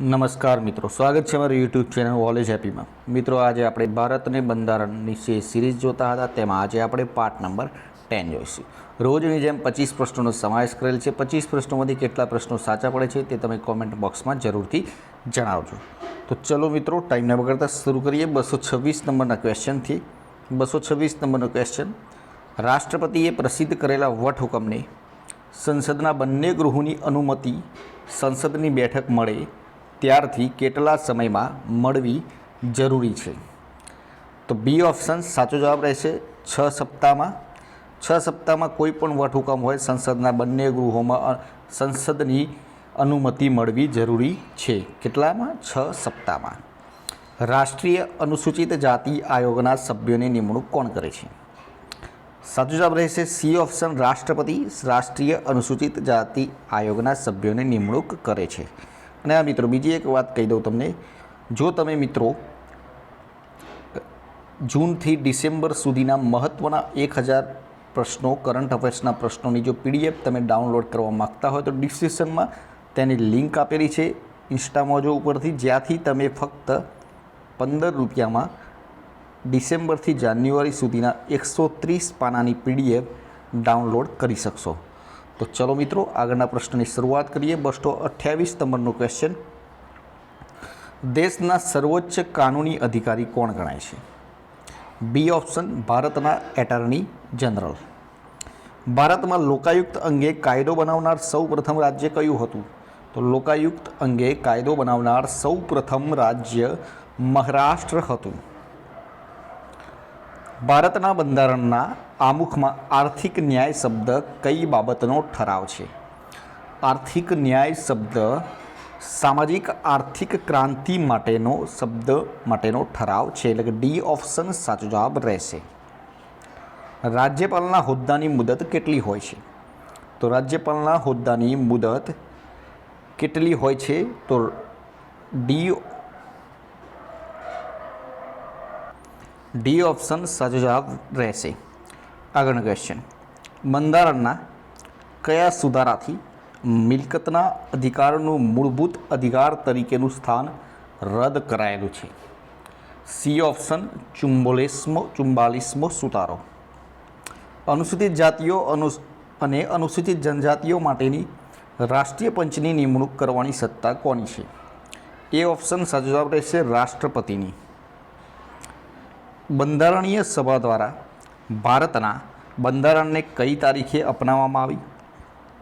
નમસ્કાર મિત્રો, સ્વાગત છે અમારી યુટ્યુબ ચેનલ વોલેજ હેપીમાં મિત્રો, આજે આપણે ભારતને બંધારણની જે સિરીઝ જોતા હતા, તેમાં આજે આપણે પાર્ટ નંબર ટેન જોઈશું. રોજની જેમ પચીસ પ્રશ્નોનો સમાવેશ કરેલ છે. પચીસ પ્રશ્નોમાંથી કેટલા પ્રશ્નો સાચા પડે છે, તે તમે કોમેન્ટ બોક્સમાં જરૂરથી જણાવજો. તો ચલો મિત્રો ટાઈમને વગરતા શરૂ કરીએ. બસો છવ્વીસ નંબરના ક્વેશ્ચનથી બસો છવ્વીસ નંબરનો ક્વેશ્ચન રાષ્ટ્રપતિએ પ્રસિદ્ધ કરેલા વટહુકમને સંસદના બંને ગૃહોની અનુમતિ સંસદની બેઠક મળે ત્યારથી કેટલા સમયમાં મળવી જરૂરી છે? તો બી ઓપ્શન સાચો જવાબ રહેશે છ સપ્તાહમાં. છ સપ્તાહમાં કોઈ પણ વટહુકમ હોય, સંસદના બંને ગૃહોમાં સંસદની અનુમતિ મળવી જરૂરી છે. કેટલામાં? છ સપ્તાહમાં. રાષ્ટ્રીય અનુસૂચિત જાતિ આયોગના સભ્યોની નિમણૂક કોણ કરે છે? સાચો જવાબ રહેશે સી ઓપ્શન રાષ્ટ્રપતિ. રાષ્ટ્રીય અનુસૂચિત જાતિ આયોગના સભ્યોની નિમણૂક કરે છે. અને આ મિત્રો, બીજી એક વાત કહી દઉં તમને. જો તમે મિત્રો, જૂનથી ડિસેમ્બર સુધીના મહત્ત્વના એક હજાર પ્રશ્નો, કરંટ અફેર્સના પ્રશ્નોની જો પીડીએફ તમે ડાઉનલોડ કરવા માગતા હોય, તો ડિસ્ક્રિપ્શનમાં તેની લિંક આપેલી છે. ઇન્સ્ટામોજો ઉપરથી, જ્યાંથી તમે ફક્ત પંદર રૂપિયામાં ડિસેમ્બરથી જાન્યુઆરી સુધીના એકસો ત્રીસ પાનાની પીડીએફ ડાઉનલોડ કરી શકશો. તો ચલો મિત્રો, આગળના પ્રશ્નની શરૂઆત કરીએ. બસો અઠ્યાવીસ નંબરનું ક્વેશ્ચન દેશના સર્વોચ્ચ કાનૂની અધિકારી કોણ ગણાય છે? બી ઓપ્શન ભારતના એટર્ની જનરલ ભારતમાં લોકાયુક્ત અંગે કાયદો બનાવનાર સૌ પ્રથમ રાજ્ય કયું હતું? તો લોકાયુક્ત અંગે કાયદો બનાવનાર સૌ પ્રથમ રાજ્ય મહારાષ્ટ્ર હતું. ભારતના બંધારણના આમુખમાં આર્થિક ન્યાય શબ્દ કઈ બાબતનો ઠરાવ છે? આર્થિક ન્યાય શબ્દ સામાજિક આર્થિક ક્રાંતિ માટેનો શબ્દ માટેનો ઠરાવ છે એટલે કે ડી ઓપ્શન સાચો જવાબ રહેશે. રાજ્યપાલના હોદ્દાની મુદત કેટલી હોય છે? તો રાજ્યપાલના હોદ્દાની મુદત કેટલી હોય છે? તો ડી ડી ઓપ્શન સાચો જવાબ રહેશે. આગળનો ક્વેશ્ચન બંધારણના કયા સુધારાથી મિલકતના અધિકારનું મૂળભૂત અધિકાર તરીકેનું સ્થાન રદ કરાયેલું છે? સી ઓપ્શન ચુંબોલેસમો ચુમ્બાલીસમો સુધારો. અનુસૂચિત જાતિઓ અનુ, અને અનુસૂચિત જનજાતિઓ માટેની રાષ્ટ્રીય પંચની નિમણૂક કરવાની સત્તા કોની છે? એ ઓપ્શન સાચો જવાબ રહેશે રાષ્ટ્રપતિની. બંધારણીય સભા દ્વારા ભારતના બંધારણને કઈ તારીખે અપનાવવામાં આવી?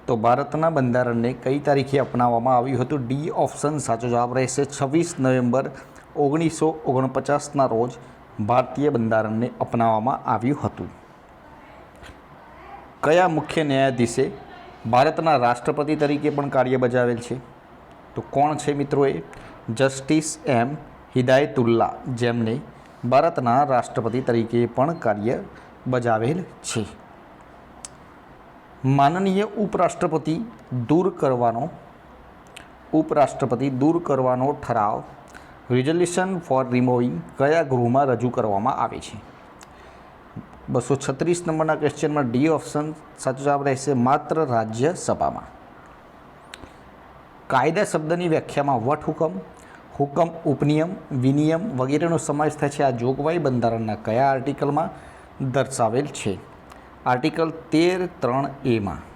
તો ભારતના બંધારણને કઈ તારીખે અપનાવવામાં આવ્યું હતું? ડી ઓપ્શન સાચો જવાબ રહેશે છવ્વીસ નવેમ્બર ઓગણીસો ઓગણપચાસના રોજ ભારતીય બંધારણને અપનાવવામાં આવ્યું હતું. કયા મુખ્ય ન્યાયાધીશે ભારતના રાષ્ટ્રપતિ તરીકે પણ કાર્ય બજાવેલ છે? તો કોણ છે મિત્રો એ જસ્ટિસ એમ. હિદાયતુલ્લા, જેમને ભારતના રાષ્ટ્રપતિ તરીકે પણ કાર્ય બજાવેલ છે. માનનીય ઉપરાષ્ટ્રપતિ દૂર કરવાનો, ઉપરાષ્ટ્રપતિ દૂર કરવાનો ઠરાવ રિઝોલ્યુશન ફોર રિમૂવિંગ કયા ગૃહમાં રજૂ કરવામાં આવે છે? બસો છત્રીસ નંબરના ક્વેશ્ચનમાં ડી ઓપ્શન સાચો જવાબ રહેશે માત્ર રાજ્યસભામાં. કાયદા શબ્દની વ્યાખ્યામાં વટહુકમ હુકમ ઉપનિયમ, વિનિયમ વગેરેનો સમાવેશ થાય છે. આ જોગવાઈ બંધારણના કયા આર્ટિકલમાં દર્શાવેલ છે? આર્ટિકલ તેર ત્રણ એમાં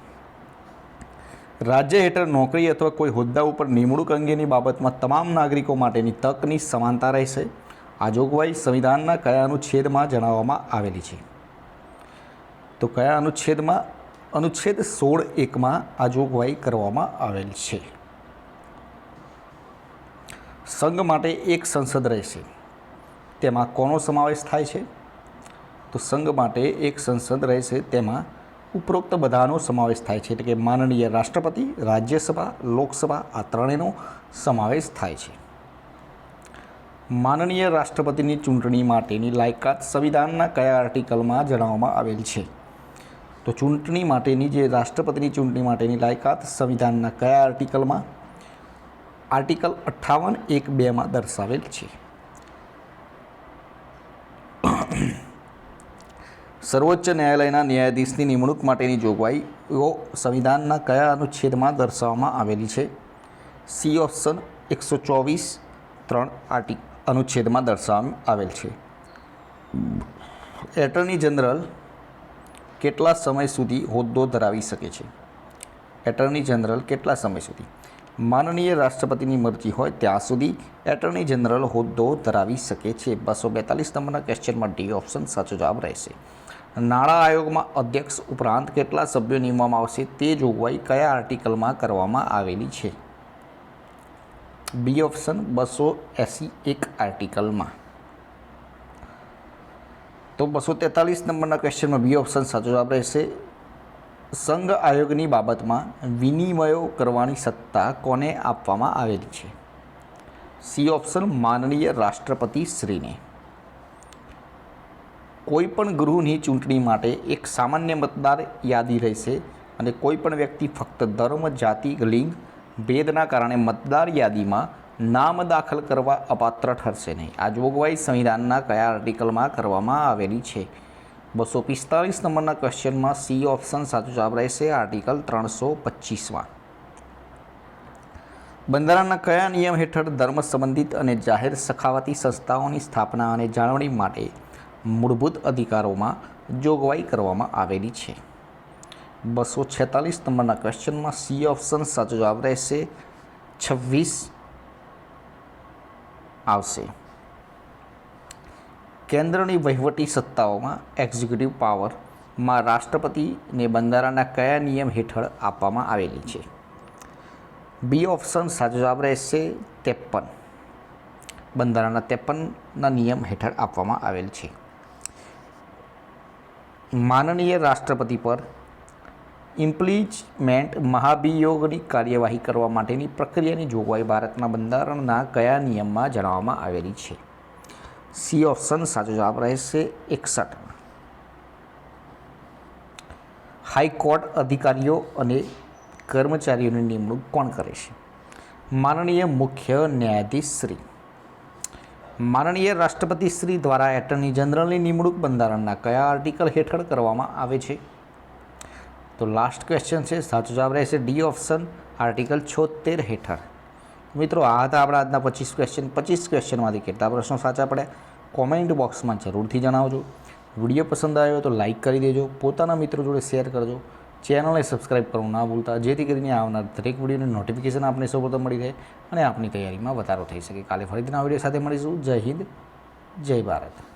રાજ્ય હેઠળ નોકરી અથવા કોઈ હોદ્દા ઉપર નિમણૂક અંગેની બાબતમાં તમામ નાગરિકો માટેની તકની સમાનતા રહેશે. આ જોગવાઈ સંવિધાનના કયા અનુચ્છેદમાં જણાવવામાં આવેલી છે? તો કયા અનુચ્છેદમાં? અનુચ્છેદ સોળ એકમાં આ જોગવાઈ કરવામાં આવેલ છે. સંઘ માટે એક સંસદ રહેશે. તેમાં કોનો સમાવેશ થાય છે? તો સંઘ માટે એક સંસદ રહેશે, તેમાં ઉપરોક્ત બધાનો સમાવેશ થાય છે. એટલે કે માનનીય રાષ્ટ્રપતિ, રાજ્યસભા, લોકસભા, આ ત્રણેયનો સમાવેશ થાય છે. માનનીય રાષ્ટ્રપતિની ચૂંટણી માટેની લાયકાત સંવિધાનના કયા આર્ટિકલમાં જણાવવામાં આવેલ છે? તો ચૂંટણી માટેની જે રાષ્ટ્રપતિની ચૂંટણી માટેની લાયકાત સંવિધાનના કયા આર્ટિકલમાં? આર્ટિકલ અઠ્ઠાવન એક બેમાં દર્શાવેલ છે. સર્વોચ્ચ ન્યાયાલયના ન્યાયાધીશની નિમણૂક માટેની જોગવાઈઓ સંવિધાનના કયા અનુચ્છેદમાં દર્શાવવામાં આવેલી છે? સી ઓપ્શન એકસો ચોવીસ ત્રણ આર્ટિક અનુચ્છેદમાં દર્શાવવામાં આવેલ છે. એટર્ની જનરલ કેટલા સમય સુધી હોદ્દો ધરાવી શકે છે? એટર્ની જનરલ કેટલા સમય સુધી? માનનીય રાષ્ટ્રપતિની મરજી હોય ત્યાં સુધી એટર્ની જનરલ હોદ્દો ધરાવી શકે છે. બસો બેતાલીસ નંબરના ક્વેશ્ચનમાં ડી ઓપ્શન સાચો જવાબ રહેશે. નાણાં આયોગમાં અધ્યક્ષ ઉપરાંત કેટલા સભ્યો નિમવામાં આવશે તે જોગવાઈ કયા આર્ટિકલમાં કરવામાં આવેલી છે? બી ઓપ્શન બસો એંસી એક આર્ટિકલમાં. તો બસો તેતાલીસ નંબરના ક્વેશ્ચનમાં બી ઓપ્શન સાચો જવાબ રહેશે. સંઘ આયોગની બાબતમાં વિનિમયો કરવાની સત્તા કોને આપવામાં આવેલી છે? સી ઓપ્શન માનનીય રાષ્ટ્રપતિ શ્રીને. કોઈપણ ગૃહની ચૂંટણી માટે એક સામાન્ય મતદાર યાદી રહેશે અને કોઈપણ વ્યક્તિ ફક્ત ધર્મ, જાતિ, લિંગ, ભેદના કારણે મતદાર યાદીમાં નામ દાખલ કરવા અપાત્ર ઠરશે નહીં. આ જોગવાઈ સંવિધાનના કયા આર્ટિકલમાં કરવામાં આવેલી છે? બસો પિસ્તાલીસ નંબરના ક્વેશ્ચનમાં સી ઓપ્શન સાચો જવાબ રહેશે, આર્ટિકલ ત્રણસો પચીસમાં. બંધારણના કયા નિયમ હેઠળ ધર્મ સંબંધિત અને જાહેર સખાવતી સંસ્થાઓની સ્થાપના અને જાળવણી માટે મૂળભૂત અધિકારોમાં જોગવાઈ કરવામાં આવેલી છે? બસો છેતાલીસ નંબરના ક્વેશ્ચનમાં સી ઓપ્શન સાચો જવાબ રહેશે, છવ્વીસ આવશે. કેન્દ્રની વહીવટી સત્તાઓમાં એક્ઝિક્યુટિવ પાવરમાં રાષ્ટ્રપતિને બંધારણના કયા નિયમ હેઠળ આપવામાં આવેલી છે? બી ઓપ્શન સાચો જવાબ રહેશે ત્રેપન. બંધારણના ત્રેપનના નિયમ હેઠળ આપવામાં આવેલ છે. માનનીય રાષ્ટ્રપતિ પર ઇમ્પ્લિચમેન્ટ મહાભિયોગની કાર્યવાહી કરવા માટેની પ્રક્રિયાની જોગવાઈ ભારતના બંધારણના કયા નિયમમાં જણાવવામાં આવેલી છે? સી ઓપ્શન સાચો જવાબ રહેશે એકસઠ. હાઈકોર્ટ અધિકારીઓ અને કર્મચારીઓની નિમણૂક કોણ કરે છે? માનનીય મુખ્ય ન્યાયાધીશ શ્રી માનનીય રાષ્ટ્રપતિ શ્રી દ્વારા એટર્ની જનરલની નિમણૂક બંધારણના કયા આર્ટિકલ હેઠળ કરવામાં આવે છે? તો લાસ્ટ ક્વેશ્ચન છે, સાચો જવાબ રહેશે ડી ઓપ્શન આર્ટિકલ છોતેર હેઠળ. મિત્રો, આ હતા આપણા આજના પચીસ ક્વેશ્ચન પચીસ ક્વેશ્ચનમાંથી કેટલા પ્રશ્નો સાચા પડ્યા? કોમેન્ટ બોક્સમાં જરૂરથી જણાવજો. વીડિયો પસંદ આવ્યો તો લાઇક કરી દેજો. પોતાના મિત્રો જોડે શેર કરજો. ચેનલને સબસ્ક્રાઈબ કરવું ના ભૂલતા. જેથી કરીને આવનાર દરેક વિડીયોની નોટિફિકેશન આપને સૌપ્રથમ મળી રહે અને આપની તૈયારીમાં વધારો થઈ શકે. કાલે ફરીથી નવા વીડિયો સાથે મળીશું. જય હિન્દ. જય ભારત.